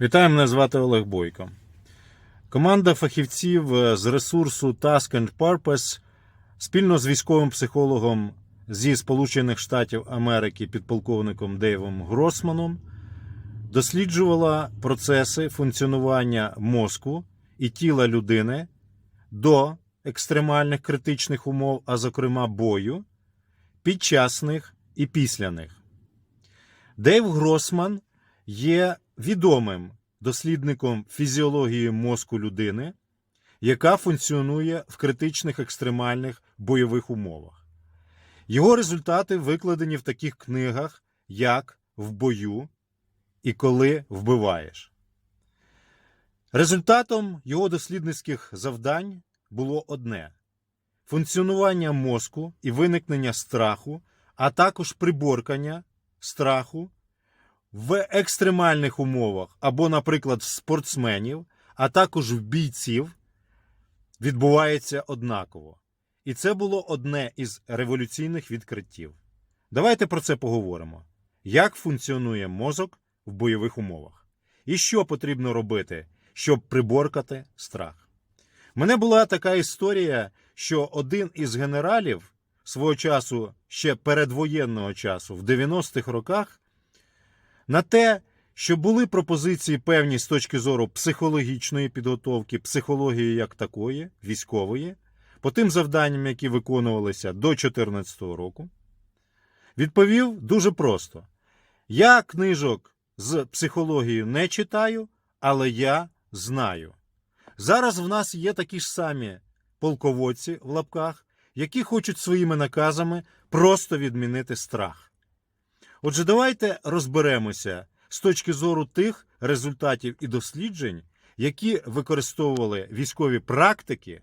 Вітаю, мене звати Олег Бойко. Команда фахівців е, з ресурсу Task and Purpose спільно з військовим психологом зі Сполучених Штатів Америки підполковником Дейвом Гросманом досліджувала процеси функціонування мозку і тіла людини до екстремальних критичних умов, а зокрема бою, під час них і після них. Дейв Гросман є відомим дослідником фізіології мозку людини, яка функціонує в критичних екстремальних бойових умовах. Його результати викладені в таких книгах, як В бою і Коли вбиваєш. Результатом його дослідницьких завдань було одне: функціонування мозку і виникнення страху, а також приборкання страху в екстремальних умовах або, наприклад, в спортсменів, а також в бійців відбувається однаково. І це було одне із революційних відкриттів. Давайте про це поговоримо. Як функціонує мозок в бойових умовах? І що потрібно робити, щоб приборкати страх? Мене була така історія, що один із генералів свого часу, ще передвоєнного часу, в 90-х роках, на те, що були пропозиції певні з точки зору психологічної підготовки, психології як такої, військової, по тим завданням, які виконувалися до 2014 року, відповів дуже просто: я книжок з психологією не читаю, але я знаю. Зараз в нас є такі ж самі полководці в лапках, які хочуть своїми наказами просто відмінити страх. Отже, давайте розберемося з точки зору тих результатів і досліджень, які використовували військові практики,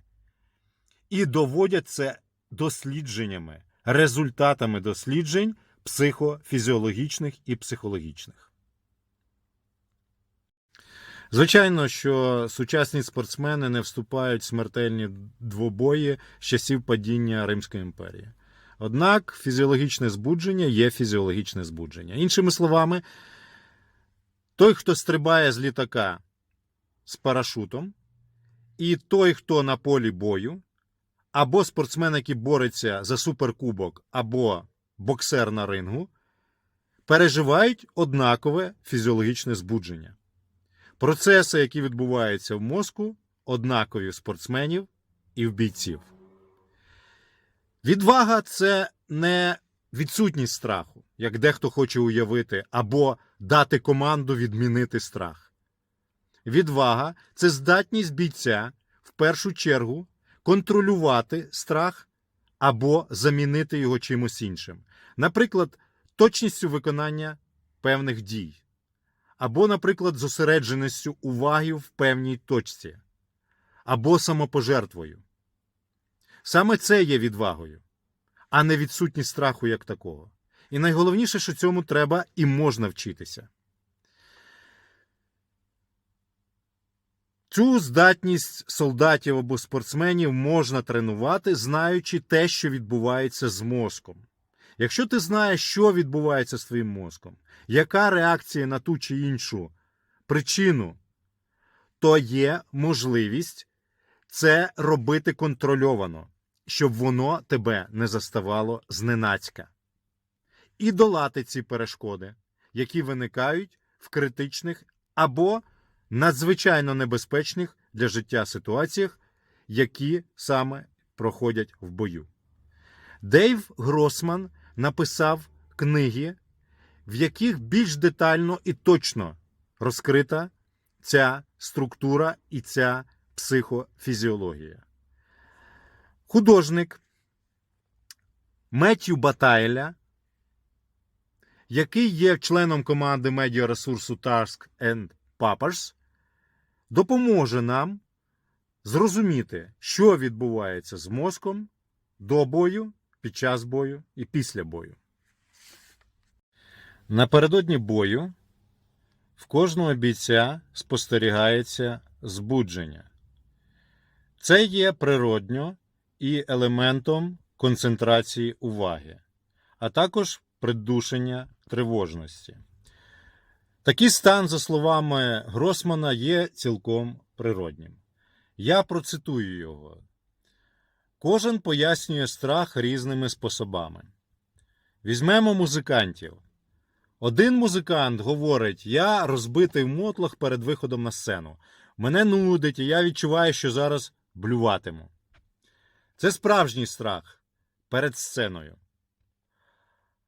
і доводять це дослідженнями, результатами досліджень психофізіологічних і психологічних. Звичайно, що сучасні спортсмени не вступають в смертельні двобої з часів падіння Римської імперії. Однак фізіологічне збудження є фізіологічне збудження. Іншими словами, той, хто стрибає з літака з парашутом, і той, хто на полі бою, або спортсмен, який бореться за суперкубок, або боксер на рингу, переживають однакове фізіологічне збудження. Процеси, які відбуваються в мозку, однакові в спортсменів і в бійців. Відвага це не відсутність страху, як дехто хоче уявити, або дати команду відмінити страх. Відвага це здатність бійця в першу чергу контролювати страх або замінити його чимось іншим. Наприклад, точністю виконання певних дій, або, наприклад, зосередженістю уваги в певній точці, або самопожертвою. Саме це є відвагою, а не відсутність страху як такого. І найголовніше, що цьому треба і можна вчитися. Цю здатність солдатів або спортсменів можна тренувати, знаючи те, що відбувається з мозком. Якщо ти знаєш, що відбувається з твоїм мозком, яка реакція на ту чи іншу причину, то є можливість це робити контрольовано, щоб воно тебе не заставало зненацька. І долати ці перешкоди, які виникають в критичних або надзвичайно небезпечних для життя ситуаціях, які саме проходять в бою. Дейв Гросман написав книги, в яких більш детально і точно розкрита ця структура і ця психофізіологія. Художник Меттью Батайля, який є членом команди медіаресурсу Task and Papers, допоможе нам зрозуміти, що відбувається з мозком до бою, під час бою і після бою. Напередодні бою в кожного бійця спостерігається збудження. Це є природньо і елементом концентрації уваги, а також придушення тривожності. Такий стан, за словами Гросмана, є цілком природнім. Я процитую його. Кожен пояснює страх різними способами. Візьмемо музикантів. Один музикант говорить: Я розбитий в мотлах перед виходом на сцену. Мене нудить, і я відчуваю, що зараз блюватиму. Це справжній страх перед сценою.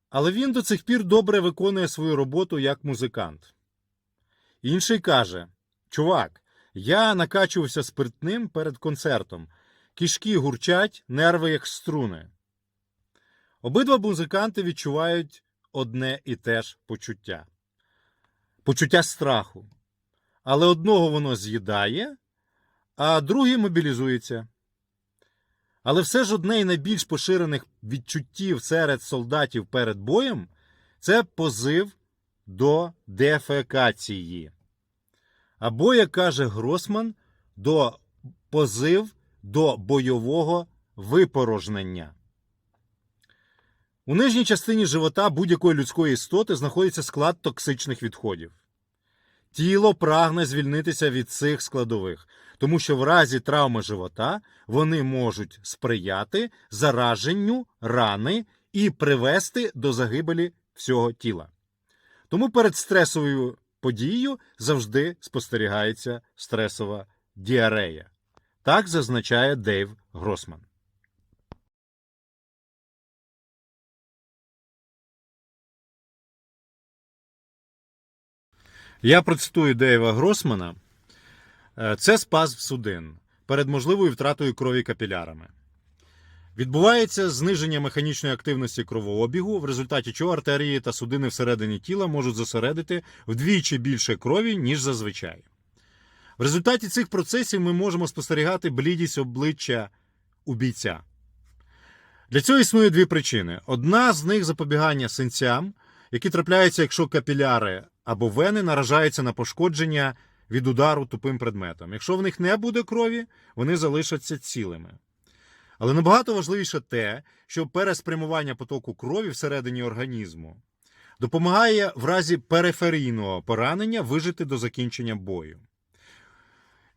Але він до цих пір добре виконує свою роботу як музикант. Інший каже: Чувак, я накачувався спиртним перед концертом. Кішки гурчать, нерви як струни. Обидва музиканти відчувають одне і те ж почуття почуття страху. Але одного воно з'їдає, а другий мобілізується. Але все ж одне із найбільш поширених відчуттів серед солдатів перед боєм це позив до дефекації. Або, як каже Гросман, до позив до бойового випорожнення. У нижній частині живота будь-якої людської істоти знаходиться склад токсичних відходів. Тіло прагне звільнитися від цих складових, тому що в разі травми живота вони можуть сприяти зараженню рани і привести до загибелі всього тіла. Тому перед стресовою подією завжди спостерігається стресова діарея. Так зазначає Дейв Гросман. Я процитую Дейва Гросмана. Е, Це спазм судин перед можливою втратою крові капілярами. Відбувається зниження механічної активності кровообігу, в результаті чого артерії та судини всередині тіла можуть зосередити вдвічі більше крові, ніж зазвичай. В результаті цих процесів ми можемо спостерігати блідість обличчя у бійця. Для цього існує дві причини. Одна з них запобігання синцям, які трапляються, якщо капіляри або вени наражаються на пошкодження від удару тупим предметом. Якщо в них не буде крові, вони залишаться цілими. Але набагато важливіше те, що переспрямування потоку крові всередині організму допомагає в разі периферійного поранення вижити до закінчення бою.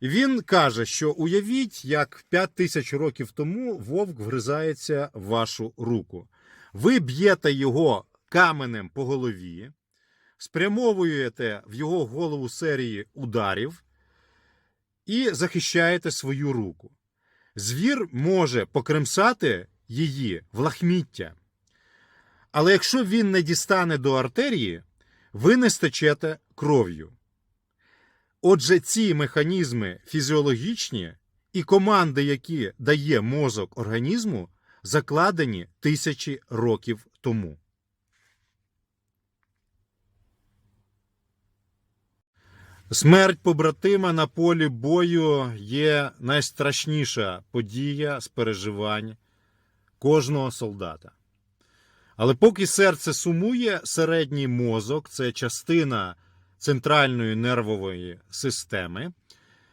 Він каже, що уявіть, як 5 тисяч років тому вовк вгризається в вашу руку. Ви б'єте його каменем по голові, спрямовуєте в його голову серії ударів і захищаєте свою руку. Звір може покремсати її в лахміття. Але якщо він не дістане до артерії, ви не стечете кров'ю. Отже, ці механізми фізіологічні і команди, які дає мозок організму, закладені тисячі років тому. Смерть побратима на полі бою є найстрашніша подія з переживань кожного солдата. Але поки серце сумує, середній мозок це частина центральної нервової системи,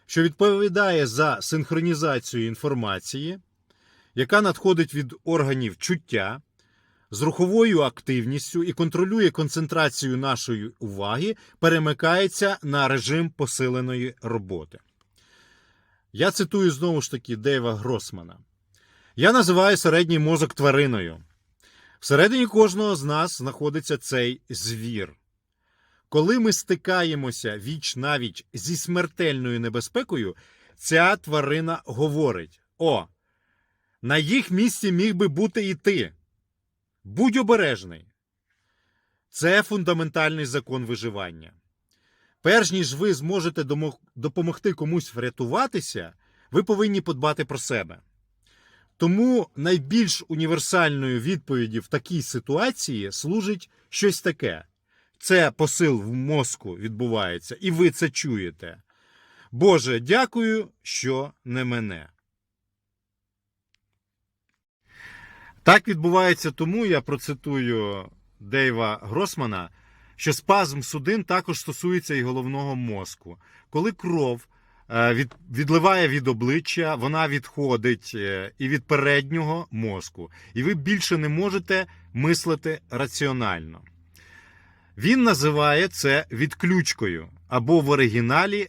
що відповідає за синхронізацію інформації, яка надходить від органів чуття з руховою активністю і контролює концентрацію нашої уваги, перемикається на режим посиленої роботи. Я цитую знову ж таки Дейва Гросмана. Я називаю середній мозок твариною. Всередині кожного з нас знаходиться цей звір. Коли ми стикаємося віч навіч зі смертельною небезпекою, ця тварина говорить: О, на їх місці міг би бути і ти. Будь обережний. Це фундаментальний закон виживання. Перш ніж ви зможете допомогти комусь врятуватися, ви повинні подбати про себе. Тому найбільш універсальною відповіді в такій ситуації служить щось таке. Це посил в мозку відбувається, і ви це чуєте. Боже, дякую, що не мене. Так відбувається тому, я процитую Дейва Гросмана, що спазм судин також стосується і головного мозку. Коли кров е, від, відливає від обличчя, вона відходить е, і від переднього мозку, і ви більше не можете мислити раціонально. Він називає це відключкою або в оригіналі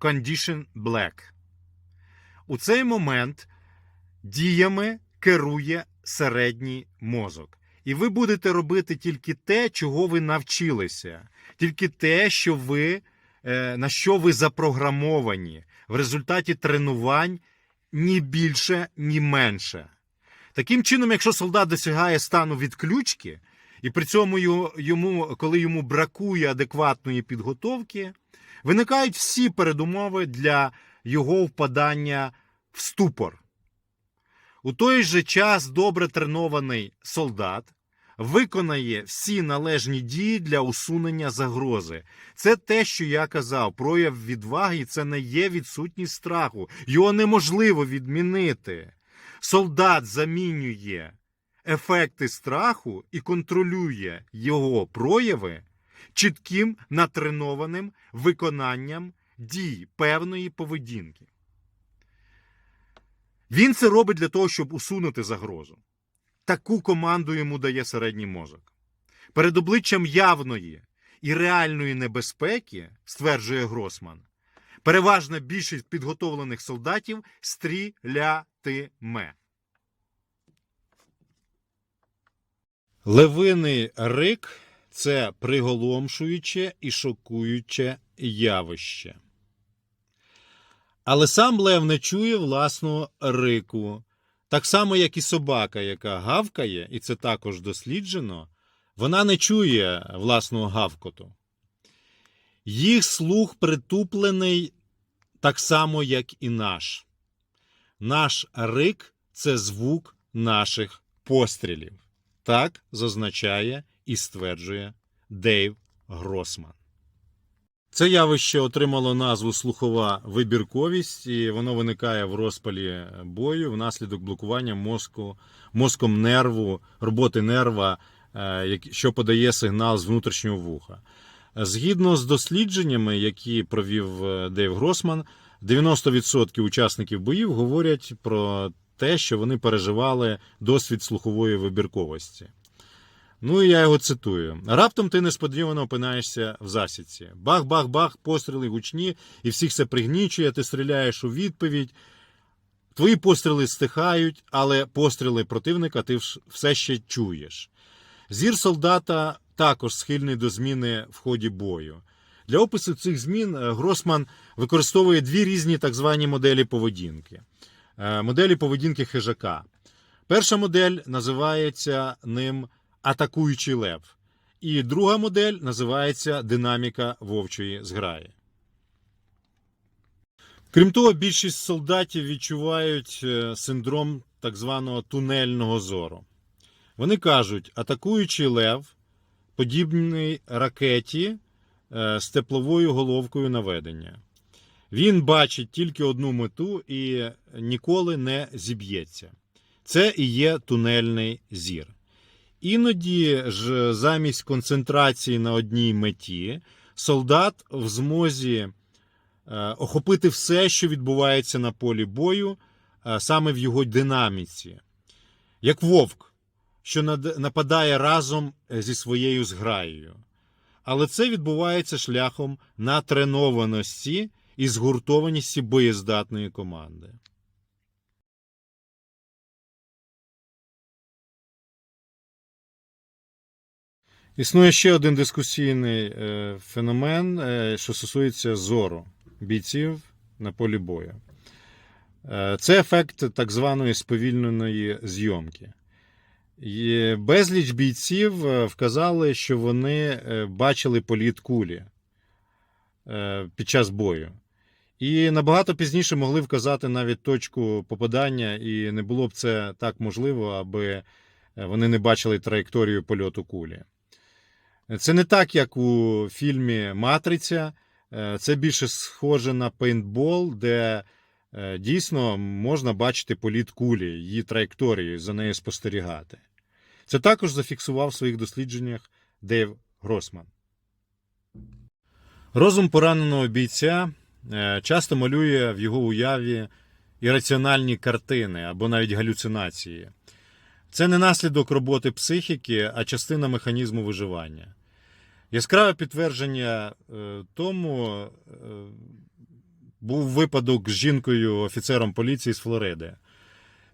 Condition Black. У цей момент діями керує середній мозок. І ви будете робити тільки те, чого ви навчилися, тільки те, що ви, е, на що ви запрограмовані в результаті тренувань ні більше, ні менше. Таким чином, якщо солдат досягає стану відключки, і при цьому йому, коли йому бракує адекватної підготовки, виникають всі передумови для його впадання в ступор. У той же час добре тренований солдат виконає всі належні дії для усунення загрози. Це те, що я казав, прояв відваги це не є відсутність страху. Його неможливо відмінити. Солдат замінює ефекти страху і контролює його прояви чітким натренованим виконанням дій певної поведінки. Він це робить для того, щоб усунути загрозу. Таку команду йому дає середній мозок. Перед обличчям явної і реальної небезпеки, стверджує Гросман, переважна більшість підготовлених солдатів стрілятиме. Левиний рик це приголомшуюче і шокуюче явище. Але сам лев не чує власного рику. Так само, як і собака, яка гавкає, і це також досліджено, вона не чує власного гавкоту. Їх слух притуплений так само, як і наш. Наш рик це звук наших пострілів. Так зазначає і стверджує Дейв Гросман. Це явище отримало назву слухова вибірковість, і воно виникає в розпалі бою внаслідок блокування мозку, мозком нерву, роботи нерва, е, що подає сигнал з внутрішнього вуха. Згідно з дослідженнями, які провів е, Дейв Гросман, 90% учасників боїв говорять про те, що вони переживали досвід слухової вибірковості. Ну і я його цитую. Раптом ти несподівано опинаєшся в засідці. Бах-бах-бах, постріли гучні, і всіх це пригнічує, ти стріляєш у відповідь. Твої постріли стихають, але постріли противника ти все ще чуєш. Зір солдата також схильний до зміни в ході бою. Для опису цих змін е, Гросман використовує дві різні так звані моделі поведінки. Е, Моделі поведінки хижака. Перша модель називається ним атакуючий лев. І друга модель називається динаміка вовчої зграї. Крім того, більшість солдатів відчувають е, синдром так званого тунельного зору. Вони кажуть, атакуючий лев подібний ракеті е, з тепловою головкою наведення. Він бачить тільки одну мету і ніколи не зіб'ється. Це і є тунельний зір. Іноді ж замість концентрації на одній меті солдат в змозі е, охопити все, що відбувається на полі бою, е, саме в його динаміці, як вовк, що нападає разом зі своєю зграєю. Але це відбувається шляхом натренованості і згуртованості боєздатної команди. Існує ще один дискусійний е, феномен, е, що стосується зору бійців на полі бою. Е, Це ефект так званої сповільненої зйомки. І безліч бійців вказали, що вони бачили політ кулі під час бою. І набагато пізніше могли вказати навіть точку попадання, і не було б це так можливо, аби вони не бачили траєкторію польоту кулі. Це не так, як у фільмі Матриця. Е, Це більше схоже на пейнтбол, де е, дійсно можна бачити політ кулі, її траєкторію, за нею спостерігати. Це також зафіксував в своїх дослідженнях Дейв Гросман. Розум пораненого бійця е, часто малює в його уяві ірраціональні картини або навіть галюцинації. Це не наслідок роботи психіки, а частина механізму виживання. Яскраве підтвердження е, тому е, був випадок з жінкою, офіцером поліції з Флориди.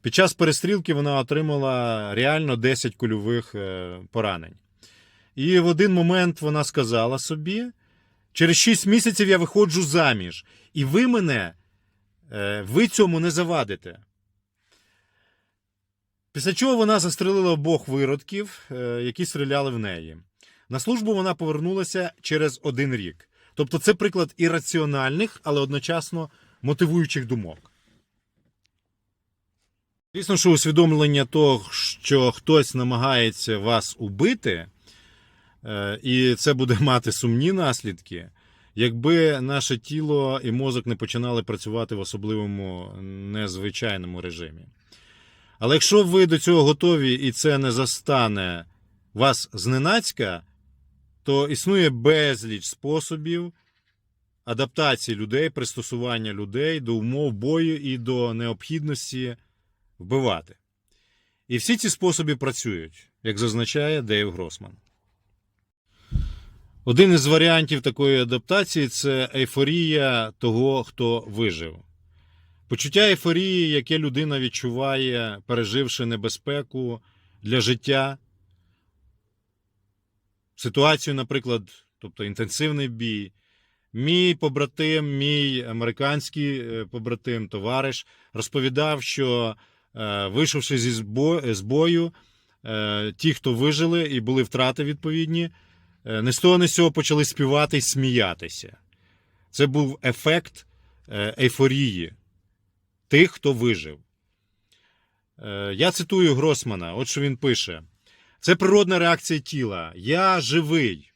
Під час перестрілки вона отримала реально 10 кульових е, поранень. І в один момент вона сказала собі: через 6 місяців я виходжу заміж, і ви мене, ви цьому не завадите. Після чого вона застрелила обох виродків, які стріляли в неї. На службу вона повернулася через один рік. Тобто це приклад ірраціональних, але одночасно мотивуючих думок. Звісно, що усвідомлення того, що хтось намагається вас убити, е, і це буде мати сумні наслідки, якби наше тіло і мозок не починали працювати в особливому незвичайному режимі. Але якщо ви до цього готові і це не застане вас зненацька, то існує безліч способів адаптації людей, пристосування людей до умов бою і до необхідності вбивати. І всі ці способи працюють, як зазначає Дейв Гросман. Один із варіантів такої адаптації це ейфорія того, хто вижив. Почуття ейфорії, яке людина відчуває, переживши небезпеку для життя, ситуацію, наприклад, тобто інтенсивний бій. Мій побратим, мій американський е, побратим, товариш, розповідав, що е, вийшовши зі з бою, е, ті, хто вижили і були втрати відповідні, не з того, не з цього почали співати і сміятися. Це був ефект ейфорії тих, хто вижив. Я цитую Гросмана, от що він пише: це природна реакція тіла. Я живий.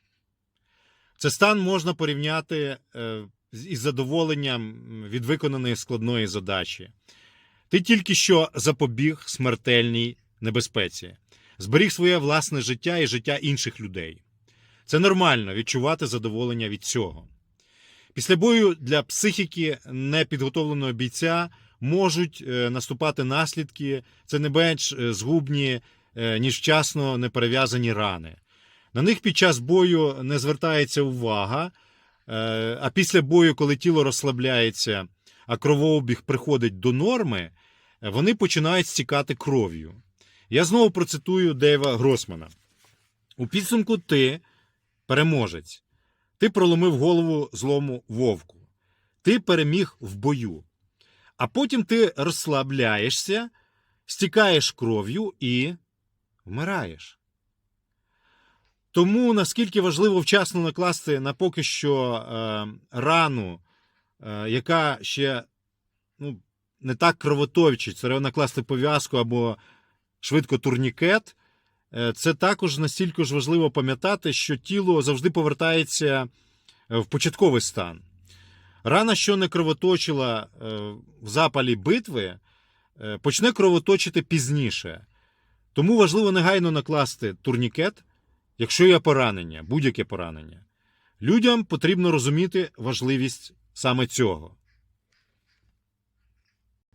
Це стан можна порівняти е, із задоволенням від виконаної складної задачі. Ти тільки що запобіг смертельній небезпеці, зберіг своє власне життя і життя інших людей. Це нормально відчувати задоволення від цього. Після бою для психіки непідготовленого бійця можуть е, наступати наслідки, це не менш е, згубні, ніж вчасно неперев'язані рани. На них під час бою не звертається увага, е, а після бою, коли тіло розслабляється, а кровообіг приходить до норми, е, вони починають стікати кров'ю. Я знову процитую Дейва Гросмана. У підсумку ти переможець. Ти проломив голову злому вовку. Ти переміг в бою. А потім ти розслабляєшся, стікаєш кров'ю і вмираєш. Тому наскільки важливо вчасно накласти на поки що е, рану, е, яка ще ну, не так кровоточить, треба накласти пов'язку або швидко турнікет. Е, це також настільки ж важливо пам'ятати, що тіло завжди повертається е, в початковий стан. Рана, що не кровоточила е, в запалі битви, е, почне кровоточити пізніше. Тому важливо негайно накласти турнікет, якщо є поранення, будь-яке поранення. Людям потрібно розуміти важливість саме цього.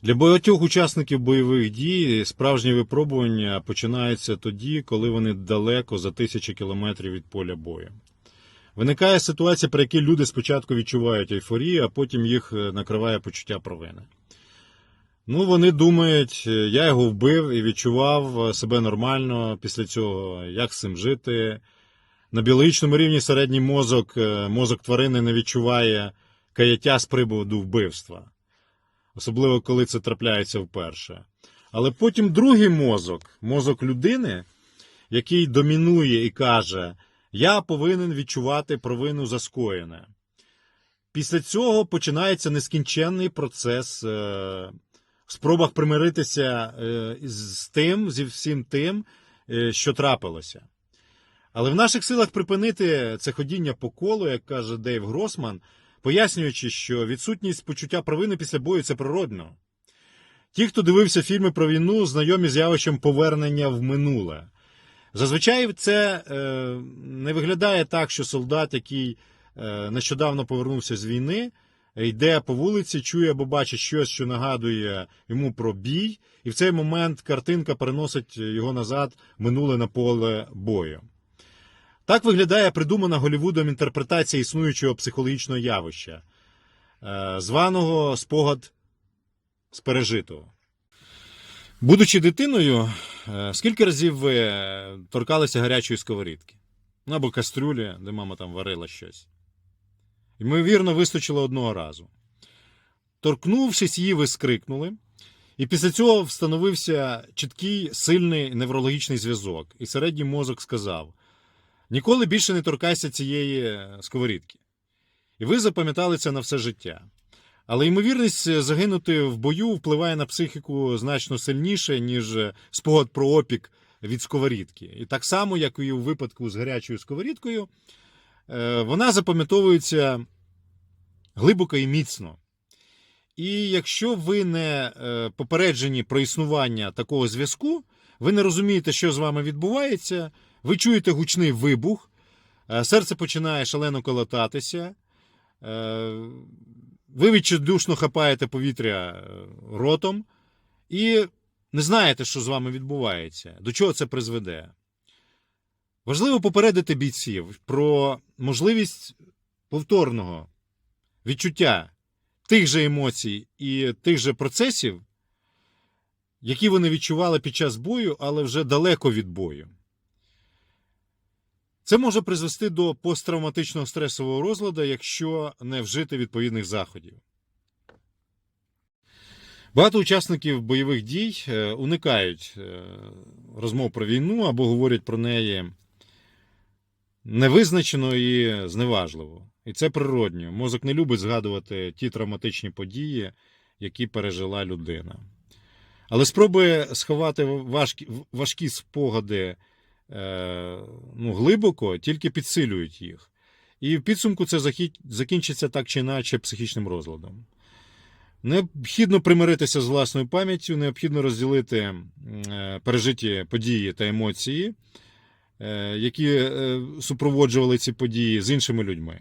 Для багатьох учасників бойових дій справжнє випробування починається тоді, коли вони далеко за тисячі кілометрів від поля бою. Виникає ситуація, при якій люди спочатку відчувають ейфорію, а потім їх е, накриває почуття провини. Ну, вони думають, е, я його вбив і відчував е, себе нормально після цього, як з цим жити. На біологічному рівні середній мозок, е, мозок тварини не відчуває каяття з приводу вбивства. Особливо, коли це трапляється вперше. Але потім другий мозок, мозок людини, який домінує і каже: Я повинен відчувати провину за скоєне. Після цього починається нескінченний процес в спробах примиритися е, з тим, зі всім тим, е, що трапилося. Але в наших силах припинити це ходіння по колу, як каже Дейв Гросман, пояснюючи, що відсутність почуття провини після бою це природно. Ті, хто дивився фільми про війну, знайомі з явищем повернення в минуле. Зазвичай це е, не виглядає так, що солдат, який е, нещодавно повернувся з війни, йде по вулиці, чує або бачить щось, що нагадує йому про бій, і в цей момент картинка переносить його назад минуле на поле бою. Так виглядає придумана Голлівудом інтерпретація існуючого психологічного явища, е, званого спогад з пережитого. Будучи дитиною, е, скільки разів ви е, торкалися гарячої сковорідки? Ну, або кастрюлі, де мама там варила щось. Ймовірно, вистачило одного разу. Торкнувшись її, ви скрикнули, і після цього встановився чіткий сильний неврологічний зв'язок, і середній мозок сказав: ніколи більше не торкайся цієї е, сковорідки. І ви запам'ятали це на все життя. Але ймовірність загинути в бою впливає на психіку значно сильніше, ніж спогад про опік від сковорідки. І так само, як і у випадку з гарячою сковорідкою, е, вона запам'ятовується глибоко і міцно. І якщо ви не е, попереджені про існування такого зв'язку, ви не розумієте, що з вами відбувається, ви чуєте гучний вибух, е, серце починає шалено колотатися, е, ви відчайдушно хапаєте повітря е, ротом і не знаєте, що з вами відбувається, до чого це призведе. Важливо попередити бійців про можливість повторного відчуття тих же емоцій і тих же процесів, які вони відчували під час бою, але вже далеко від бою. Це може призвести до посттравматичного стресового розладу, якщо не вжити відповідних заходів. Багато учасників бойових дій е, уникають е, розмов про війну або говорять про неї невизначено і зневажливо. І це природньо. Мозок не любить згадувати ті травматичні події, які пережила людина. Але спроби сховати важкі, важкі спогади е, ну, глибоко, тільки підсилюють їх. І в підсумку це закінчиться так чи інакше психічним розладом. Необхідно примиритися з власною пам'яттю, необхідно розділити е, пережиті події та емоції, які е, супроводжували ці події з іншими людьми.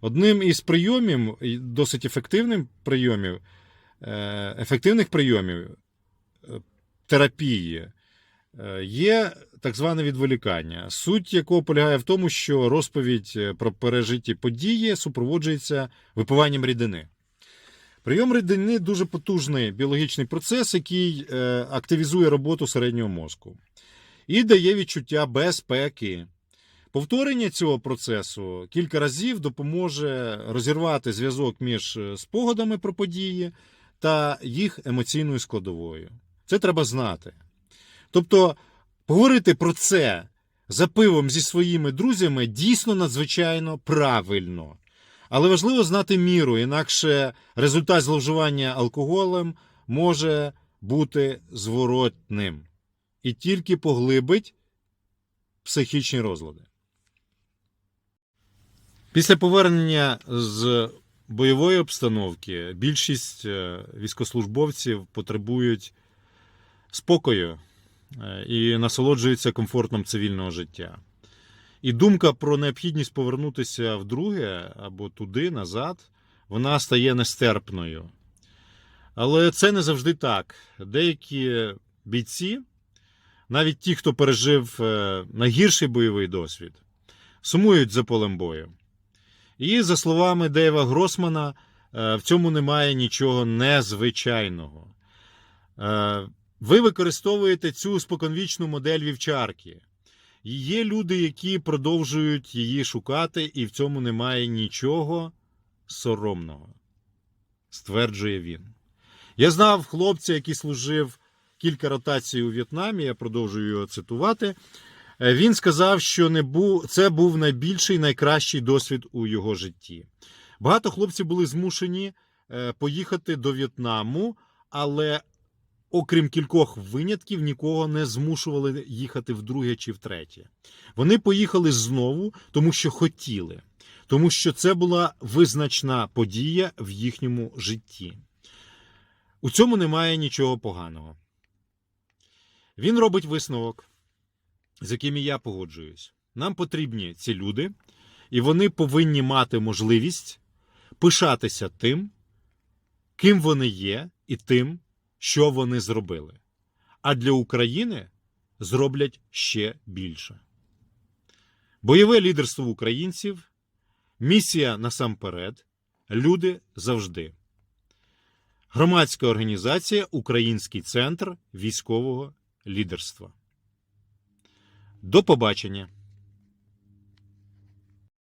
Одним із прийомів, досить ефективним прийомів, е, ефективних прийомів е, терапії е, є так зване відволікання, суть якого полягає в тому, що розповідь е, про пережиті події супроводжується випиванням рідини. Прийом рідини дуже потужний біологічний процес, який е, активізує роботу середнього мозку і дає відчуття безпеки. Повторення цього процесу кілька разів допоможе розірвати зв'язок між е, спогадами про події та їх емоційною складовою. Це треба знати. Тобто, поговорити про це за пивом зі своїми друзями дійсно надзвичайно правильно. Але важливо знати міру, інакше результат зловживання алкоголем може бути зворотним і тільки поглибить психічні розлади. Після повернення з бойової обстановки більшість е, військослужбовців потребують спокою е, і насолоджуються комфортом цивільного життя. І думка про необхідність повернутися вдруге або туди, назад, вона стає нестерпною. Але це не завжди так. Деякі бійці, навіть ті, хто пережив е, найгірший бойовий досвід, сумують за полем бою. І, за словами Дейва Гросмана, е, в цьому немає нічого незвичайного. Е, Ви використовуєте цю споконвічну модель вівчарки. Є люди, які продовжують її шукати, і в цьому немає нічого соромного, стверджує він. Я знав хлопця, який служив кілька ротацій у В'єтнамі, я продовжую його цитувати. Е, Він сказав, що не був, це був найбільший, найкращий досвід у його житті. Багато хлопців були змушені е, поїхати до В'єтнаму, але окрім кількох винятків, нікого не змушували їхати вдруге чи втретє. Вони поїхали знову, тому що хотіли, тому що це була визначна подія в їхньому житті. У цьому немає нічого поганого. Він робить висновок, з яким я погоджуюсь. Нам потрібні ці люди, і вони повинні мати можливість пишатися тим, ким вони є, і тим, що вони зробили. А для України зроблять ще більше. Бойове лідерство українців, місія насамперед, люди завжди. Громадська організація Український центр військового лідерства. До побачення!